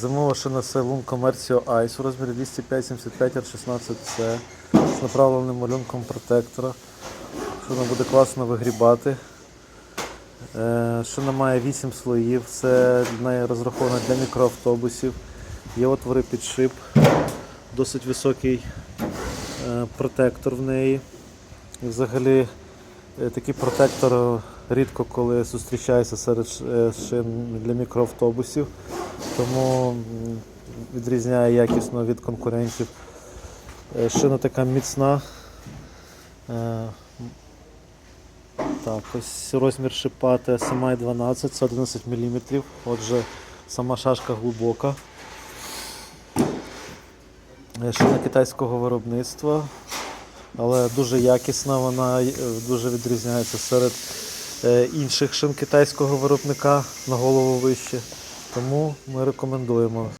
Зимова шина Селун Commercio Ice у розмірі 205-75 R16C з направленим малюнком протектора. Шина буде класно вигрібати. Е, Шина має 8 слоїв, це для неї розраховано для мікроавтобусів. Є отвори під шип, досить високий е, протектор в неї. І взагалі е, такий протектор рідко коли зустрічається серед е, шин для мікроавтобусів, тому відрізняє якісно від конкурентів. Е, Шина така міцна. Е, Так, ось розмір шипа TSMI 12, це 11 мм. Отже, сама шашка глибока. Е, Шина китайського виробництва, але дуже якісна, вона е, дуже відрізняється серед е, інших шин китайського виробника на голову вище. Тому ми рекомендуємо.